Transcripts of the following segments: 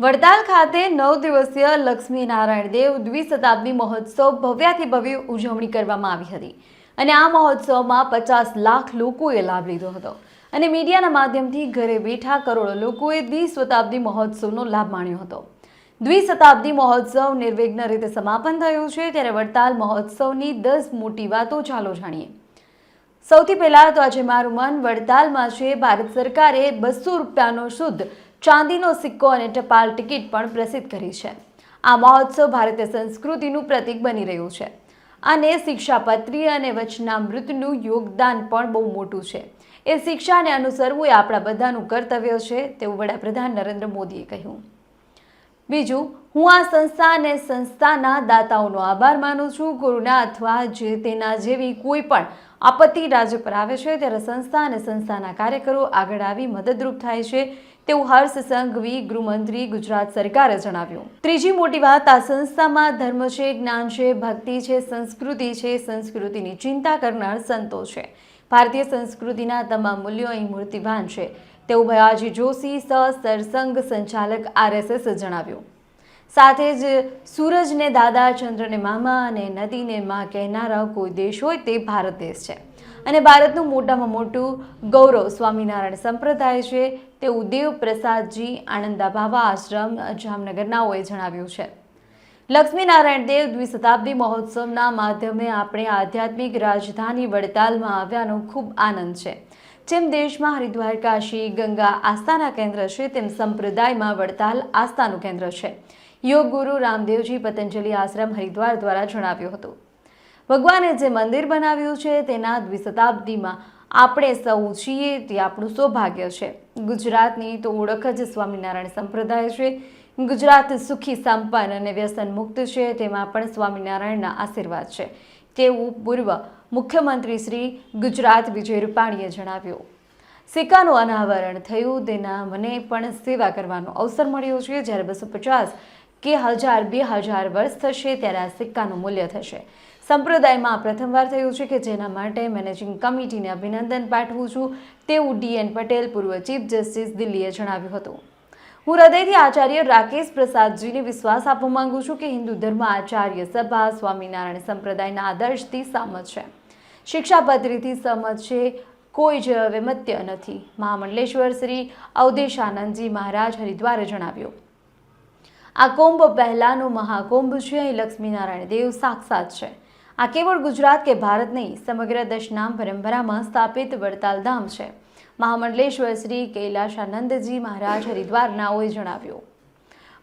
વડતાલ ખાતે નવ દિવસીય લક્ષ્મી નારાયણ દેવ દ્વિશતાબ્દી મહોત્સવ ભવ્યાથી ભવ્ય ઉજવણી કરવામાં આવી હતી. અને આ મહોત્સવમાં પચાસ લાખ લોકોએ લાભ લીધો હતો. અને મીડિયાના માધ્યમથી ઘરે બેઠા કરોડો લોકોએ દ્વિશતાબ્દી મહોત્સવનો લાભ માણ્યો હતો. દ્વિશતાબ્દી મહોત્સવ નિર્વિઘ્ન રીતે સમાપન થયું છે, ત્યારે વડતાલ મહોત્સવની દસ મોટી વાતો ચાલો જાણીએ. સૌથી પહેલા તો આજે મારું મન વડતાલમાં છે. ભારત સરકારે બસો રૂપિયાનો શુદ્ધ ચાંદીનો સિક્કો અને ટપાલ ટિકિટ પણ પ્રસિદ્ધ કરી છે. આ મહોત્સવ ભારતીય સંસ્કૃતિનું પ્રતીક બની રહ્યું છે. અને શિક્ષાપત્રી અને વચનામૃતનું યોગદાન પણ બહુ મોટું છે. એ શિક્ષાને અનુસરવું એ આપણા બધાનું કર્તવ્ય છે, તેવું વડાપ્રધાન નરેન્દ્ર મોદીએ કહ્યું. બીજું, હું આ સંસ્થા અને સંસ્થાના દાતાઓનો આભાર માનું છું. કોરોના અથવા જે તેના જેવી કોઈ પણ આપત્તિ રાજ્ય પર આવે છે, ત્યારે સંસ્થા અને સંસ્થાના કાર્યકરો આગળ આવી મદદરૂપ થાય છે. તેવું હર્ષ સંઘવી ગૃહમંત્રી ગુજરાત સરકારે જણાવ્યું. ત્રીજી મોટી વાત, આ સંસ્થામાં ધર્મ છે, જ્ઞાન છે, ભક્તિ છે, સંસ્કૃતિ છે, સંસ્કૃતિની ચિંતા કરનાર સંતો છે. ભારતીય સંસ્કૃતિના તમામ મૂલ્યો અહીં મૂર્તિવાન છે. તેવું ભયાજી જોશી સ સરસંઘ સંચાલક આરએસએસ જણાવ્યું. સાથે જ સૂરજને દાદા, ચંદ્રને મામા અને નદીને માં કહેનારા કોઈ દેશ હોય તે ભારત દેશ છે. અને ભારતનું મોટામાં મોટું ગૌરવ સ્વામિનારાયણ સંપ્રદાય છે. તેવું દેવ પ્રસાદજી આણંદાભાવા આશ્રમ જામનગરનાઓએ જણાવ્યું છે. લક્ષ્મીનારાયણ દેવ દ્વિશતાબ્દી મહોત્સવના માધ્યમે આપણે આધ્યાત્મિક રાજધાની વડતાલમાં આવ્યાનો ખૂબ આનંદ છે. જેમ દેશમાં હરિદ્વાર, કાશી, ગંગા આસ્થાના કેન્દ્ર છે, તેમ સંપ્રદાયમાં વડતાલ આસ્થાનું કેન્દ્ર છે. યોગ ગુરુ રામદેવજી પતંજલિ આશ્રમ હરિદ્વાર દ્વારા જણાવ્યું હતું. ભગવાને જે મંદિર બનાવ્યું છે, તેના દ્વિશતાબ્દીમાં આપણે સૌ છીએ તે આપણું સૌભાગ્ય છે. ગુજરાતની તો ઓળખ જ સ્વામિનારાયણ સંપ્રદાય છે. ગુજરાત સુખી, સંપન્ન અને વ્યસન મુક્ત છે, તેમાં પણ સ્વામિનારાયણના આશીર્વાદ છે. તેવું પૂર્વ મુખ્યમંત્રી શ્રી ગુજરાત વિજય રૂપાણીએ જણાવ્યું. સિક્કાનું અનાવરણ થયું, તેના મને પણ સેવા કરવાનો અવસર મળ્યો છે. જ્યારે બસો પચાસ કે હજાર, બે હજાર વર્ષ થશે, ત્યારે આ સિક્કાનું મૂલ્ય થશે. સંપ્રદાયમાં પ્રથમવાર થયું છે કે જેના માટે મેનેજિંગ કમિટીને અભિનંદન પાઠવું છું, તેવું ડીએન પટેલ પૂર્વ ચીફ જસ્ટિસ દિલ્હીએ જણાવ્યું હતું. હું હૃદયથી આચાર્ય રાકેશ પ્રસાદજીને વિશ્વાસ આપવા માંગુ છું કે હિન્દુ ધર્મ આચાર્ય સભા, સ્વામિનારાયણ સંપ્રદાયના આદર્શથી સહમત છે. શિક્ષાપત્રીથી સહમત છે, કોઈ જ વૈમત્ય નથી. મહામંડલેશ્વર શ્રી અવધેશાનંદજી મહારાજ હરિદ્વારે જણાવ્યું. આ કુંભ પહેલાંનો મહાકુંભ છે, અહીં લક્ષ્મીનારાયણ દેવ સાક્ષાત છે. આ કેવળ ગુજરાત કે ભારત નહીં, સમગ્ર દશનામ પરંપરામાં સ્થાપિત વડતાલ ધામ છે. મહામંડલેશ્વર શ્રી કૈલાશાનંદજી મહારાજ હરિદ્વારનાઓએ જણાવ્યું.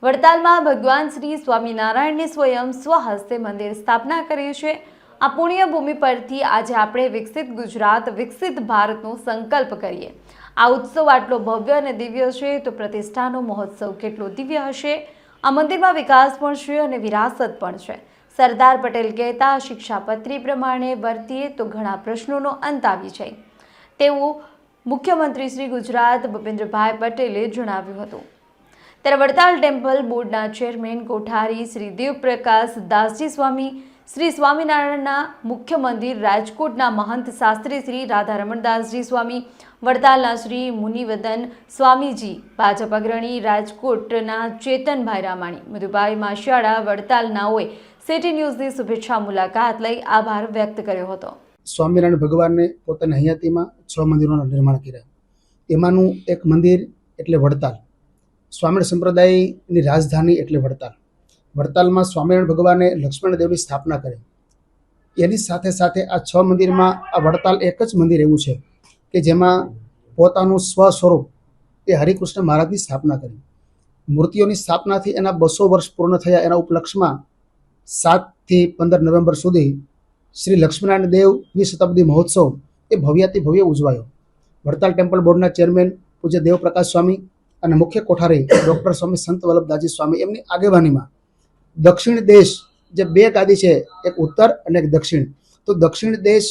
વડતાલમાં ભગવાન શ્રી સ્વામિનારાયણને સ્વયં સ્વહસ્તે મંદિર સ્થાપના કરી છે. આ પુણ્ય ભૂમિ પરથી આજે આપણે વિકસિત ગુજરાત, વિકસિત ભારતનો સંકલ્પ કરીએ. આ ઉત્સવ આટલો ભવ્ય અને દિવ્ય છે તો પ્રતિષ્ઠાનો મહોત્સવ કેટલો દિવ્ય હશે? આ મંદિરમાં વિકાસ પણ છે અને વિરાસત પણ છે. સરદાર પટેલ કહેતા શિક્ષાપત્રી પ્રમાણે વર્તીએ તો ઘણા પ્રશ્નોનો અંત આવી જાય. તેવું મુખ્યમંત્રી શ્રી ગુજરાત ભૂપેન્દ્રભાઈ પટેલે જણાવ્યું હતું. ત્યારે વડતાલ ટેમ્પલ બોર્ડના ચેરમેન કોઠારી શ્રી દેવપ્રકાશ દાસજી સ્વામી, શ્રી સ્વામિનારાયણના મુખ્ય મંદિર રાજકોટના મહંત શાસ્ત્રી શ્રી રાધારમણદાસજી સ્વામી વડતાલના શ્રી મુનિવદન સ્વામીજી, ભાજપ અગ્રણી રાજકોટના ચેતનભાઈ રામાણી, મધુભાઈ માશિયાળા વડતાલનાઓએ સિટી ન્યૂઝની શુભેચ્છા મુલાકાત લઈ આભાર વ્યક્ત કર્યો હતો. સ્વામિનારાયણ ભગવાનને પોતાની હયાતીમાં છ મંદિરોનું નિર્માણ કર્યા. એમાંનું એક મંદિર એટલે વડતાલ. સ્વામિનારાયણ સંપ્રદાયની રાજધાની એટલે વડતાલ. વડતાલમાં સ્વામિનારાયણ ભગવાને લક્ષ્મણ દેવની સ્થાપના કરી. એની સાથે સાથે આ છ મંદિરમાં આ વડતાલ એક જ મંદિર એવું છે. કે જેમાં પોતાનું સ્વ સ્વરૂપ એ હરિકૃષ્ણ મહારાજની સ્થાપના કરી. મૂર્તિઓની સ્થાપનાથી એના બસો વર્ષ પૂર્ણ થયા એના ઉપલક્ષમાં સાતથી પંદર નવેમ્બર સુધી શ્રી લક્ષ્મીનારાયણ દેવ દ્વિશતાબ્દી મહોત્સવ એ ભવ્યાતિ ભવ્ય ઉજવાયો. વડતાલ ટેમ્પલ બોર્ડના ચેરમેન પૂજ્ય દેવપ્રકાશ સ્વામી અને મુખ્ય કોઠારી ડૉક્ટર સ્વામી સંત વલ્લભદાસજી સ્વામી એમની આગેવાનીમાં દક્ષિણ દેશ જે બે ગાદી છે, એક ઉત્તર અને એક દક્ષિણ. તો દક્ષિણ દેશ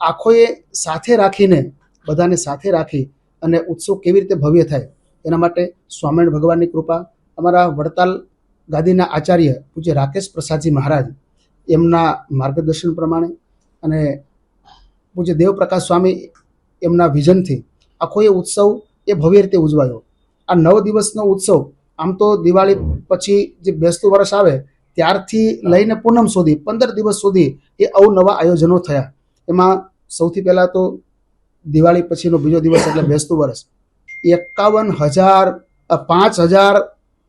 આખોએ સાથે રાખીને બધાને સાથે રાખી અને ઉત્સવ કેવી રીતે ભવ્ય થાય એના માટે સ્વામિનારાયણ ભગવાનની કૃપા, અમારા વડતાલ ગાદીના આચાર્ય પૂજ્ય રાકેશ પ્રસાદજી મહારાજ, એમના માર્ગદર્શન પ્રમાણે અને પૂજ્ય દેવપ્રકાશ સ્વામી એમના વિઝનથી આખો એ ઉત્સવ એ ભવ્ય રીતે ઉજવાયો. આ નવ દિવસનો ઉત્સવ, આમ તો દિવાળી પછી જે બેસતું વર્ષ આવે ત્યારથી લઈને પૂનમ સુધી પંદર દિવસ સુધી એ અવનવા આયોજનો થયા. એમાં સૌથી પહેલાં તો દિવાળી પછીનો બીજો દિવસ એટલે બેસતું વર્ષ. એકાવન હજાર પાંચ હજાર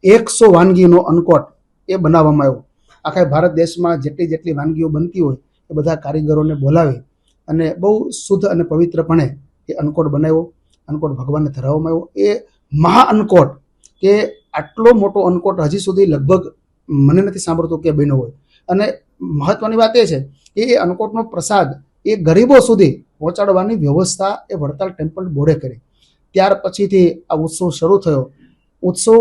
એકસો વાનગીનો અનકોટ એ બનાવવામાં આવ્યો. આખા ભારત દેશમાં જેટલી જેટલી વાનગીઓ બનતી હોય એ બધા કારીગરોને બોલાવી અને બહુ શુદ્ધ અને પવિત્રપણે એ અનકોટ બનાવ્યો. અનકોટ ભગવાનને ધરાવવામાં આવ્યો. એ મહા અનકોટ કે આટલો મોટો અનકોટ હજી સુધી લગભગ મને નથી સાંભળતું કે બન્યો હોય. અને મહત્વની વાત એ છે કે એ અનકોટનો પ્રસાદ એ ગરીબો સુધી પહોંચાડવાની વ્યવસ્થા એ વડતાલ ટેમ્પલ બોર્ડે કરી. ત્યાર પછીથી આ ઉત્સવ શરૂ થયો. ઉત્સવ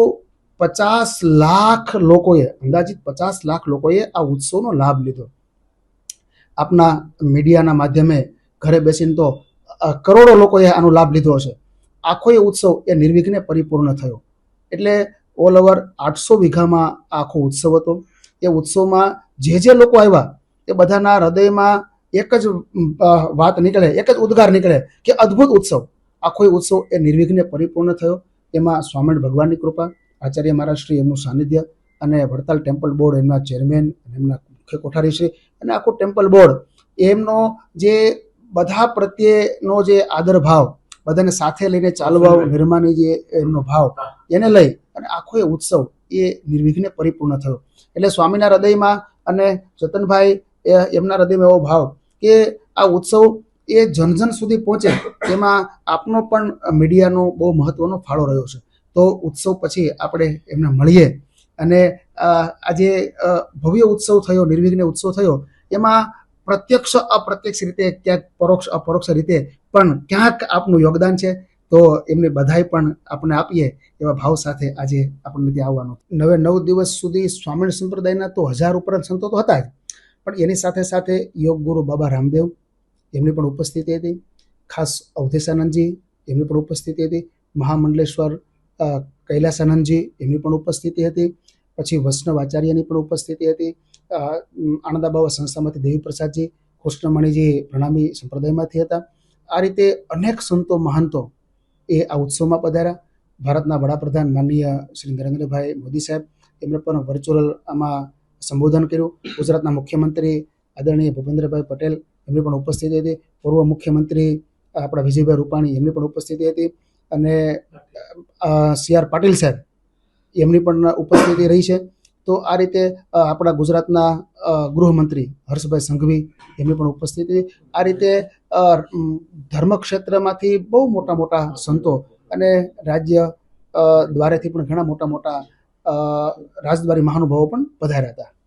પચાસ લાખ લોકોએ, અંદાજિત પચાસ લાખ લોકોએ આ ઉત્સવનો લાભ લીધો. આપના મીડિયાના માધ્યમે ઘરે બેસીને તો કરોડો લોકોએ આનો લાભ લીધો હશે. આખો એ ઉત્સવ એ નિર્વિઘ્ને પરિપૂર્ણ થયો. એટલે ઓલ ઓવર આઠસો વીઘામાં આખો ઉત્સવ હતો. એ ઉત્સવમાં જે જે લોકો આવ્યા, એ બધાના હૃદયમાં એક જ વાત નીકળે એક જ ઉદ્ગાર નીકળે કે અદ્ભુત ઉત્સવ. આખો ઉત્સવ એ નિર્વિઘ્ને પરિપૂર્ણ થયો. એમાં સ્વામિનારાયણ ભગવાનની કૃપા આચાર્ય મહારાજશ્રી એમનું સાનિધ્ય અને વડતાલ ટેમ્પલ બોર્ડ એમના ચેરમેન એમના મુખ્ય કોઠારી શ્રી અને આખું ટેમ્પલ બોર્ડ. એમનો જે બધા પ્રત્યેનો જે આદર ભાવ બધાને સાથે લઈને ચાલવા નિર્માની જે એમનો ભાવ એને લઈ અને આખો એ ઉત્સવ એ નિર્વિઘ્ને પરિપૂર્ણ થયો. એટલે સ્વામીના હૃદયમાં અને જતનભાઈ એ એમના હૃદયમાં એવો ભાવ કે આ ઉત્સવ એ જન જન સુધી પહોંચે એમાં આપનો પણ મીડિયાનો બહુ મહત્વનો ફાળો રહ્યો છે. તો ઉત્સવ પછી આપણે એમને મળીએ. અને આજે ભવ્ય ઉત્સવ થયો, નિર્વિઘ્ને ઉત્સવ થયો, એમાં પ્રત્યક્ષ અપ્રત્યક્ષ રીતે, ક્યાંક પરોક્ષ અપરોક્ષ રીતે, પણ ક્યાંક આપનું યોગદાન છે. તો એમને બધાય પણ આપણે આપીએ એવા ભાવ સાથે આજે આપણને ત્યાં આવવાનું. નવે નવ દિવસ સુધી સ્વામિનારાયણ સંપ્રદાયના તો હજાર ઉપરાંત સંતો તો હતા જ. પણ એની સાથે સાથે યોગ ગુરુ બાબા રામદેવ એમની પણ ઉપસ્થિતિ હતી. ખાસ અવધેશાનંદજી એમની પણ ઉપસ્થિતિ હતી. મહામંડલેશ્વર કૈલાસાનંદજી એમની પણ ઉપસ્થિતિ હતી. પછી વૈષ્ણવ આચાર્યની પણ ઉપસ્થિતિ હતી. આણંદાબાવા સંસ્થામાંથી દેવીપ્રસાદજી, કૃષ્ણમણીજી પ્રણામી સંપ્રદાયમાંથી હતા. આ રીતે અનેક સંતો મહંતો એ આ ઉત્સવમાં પધાર્યા. ભારતના વડાપ્રધાન માનનીય શ્રી નરેન્દ્રભાઈ મોદી સાહેબ એમણે પણ વર્ચ્યુઅલ આમાં સંબોધન કર્યું. ગુજરાતના મુખ્યમંત્રી આદરણીય ભૂપેન્દ્રભાઈ પટેલ એમની પણ ઉપસ્થિતિ હતી. પૂર્વ મુખ્યમંત્રી આપણા વિજયભાઈ રૂપાણી એમની પણ ઉપસ્થિતિ હતી. અને સી આર પાટીલ સાહેબ એમની પણ ઉપસ્થિતિ રહી છે. તો આ રીતે આપણા ગુજરાતના ગૃહમંત્રી હર્ષભાઈ સંઘવી એમની પણ ઉપસ્થિતિ આ રીતે ધર્મ ક્ષેત્રમાંથી બહુ મોટા મોટા સંતો અને રાજ્ય દ્વારેથી પણ ઘણા મોટા મોટા રાજદ્વારી મહાનુભાવો પણ પધાર્યા હતા.